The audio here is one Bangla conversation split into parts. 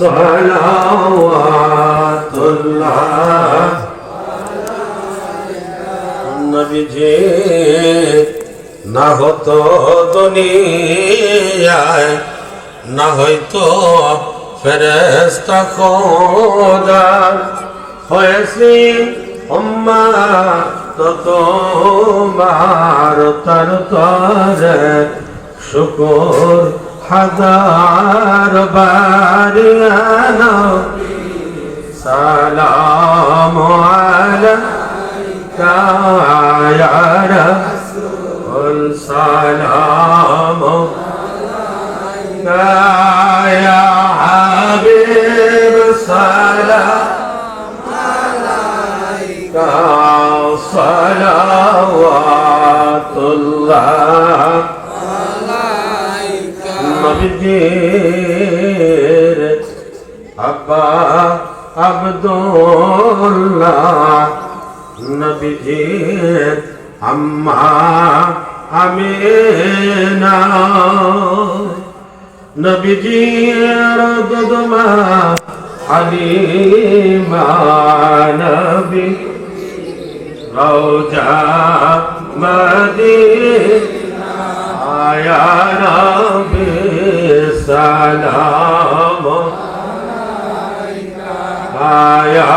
صلوات الله নবীজি না হতো দুনিয়ায় না হয়তো ফেরেস্তা খোদা হয়েছি অম্মা তো তোমার তার তরে শুকুর حضار بار أنا سلام عليك يا رب سلام عليك يا حبيب. سلام عليك. صلوات الله নবীজির আব্বা আব্দুল্লাহ নবীজির আম্মা আমিনা। নবীজির দুদমা হালিমা নবী। রওজা মদিনা। يا رب السلام. يا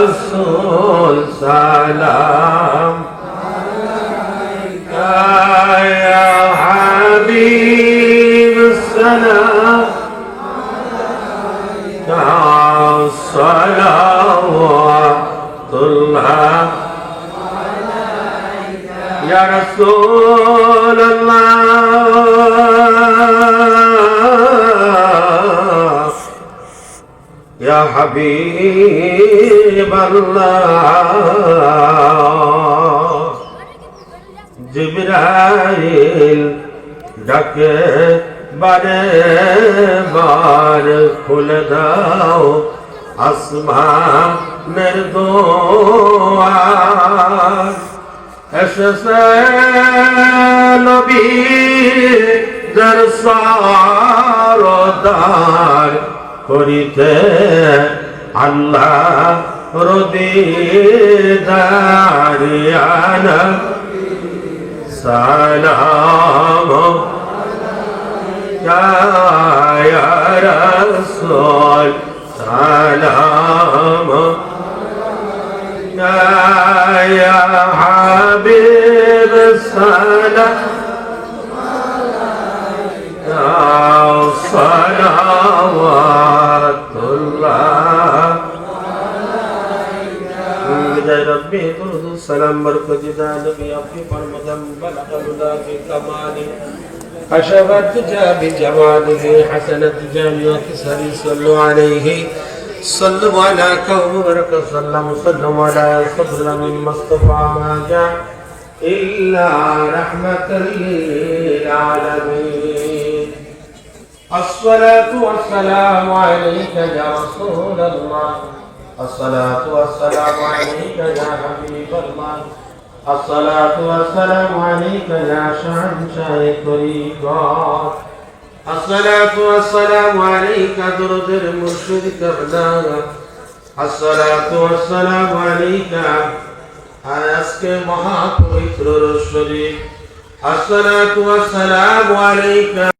رسول سلام يا حبيب السلام. صلوات الله يا رسول الله يا حبيب الله জিব্রাইল ডাকে বারে বার খুলে দাও আসমানের দোয়ার এসেছে নবী দের সারদার করিতে আল্লাহ রদিদারিয়ানা سلام يا يا رسول سلام يا يا حبيب الصلاة. صلوات الله. بداية ربي درود السلام بركة ذلك ابي فرمدا بلغ الهدى في كماله أشرت بجماله حسنت جامعة سري صلوا عليه. صلوا على قوم برك سلم صلوا على صدر من مصطفى ما جاء إلا رحمة للعالمين الصلاة والسلام عليك يا رسول الله الصلاة والسلام عليك يا حبيب الله الصلاة والسلام عليك يا شهنشاه طريقات الصلاة والسلام عليك درد المرشد كبلاغ الصلاة والسلام عليك আজকে মহাপবিত্র শরীফ আসসালাতু ওয়াসসালামু আলাইকা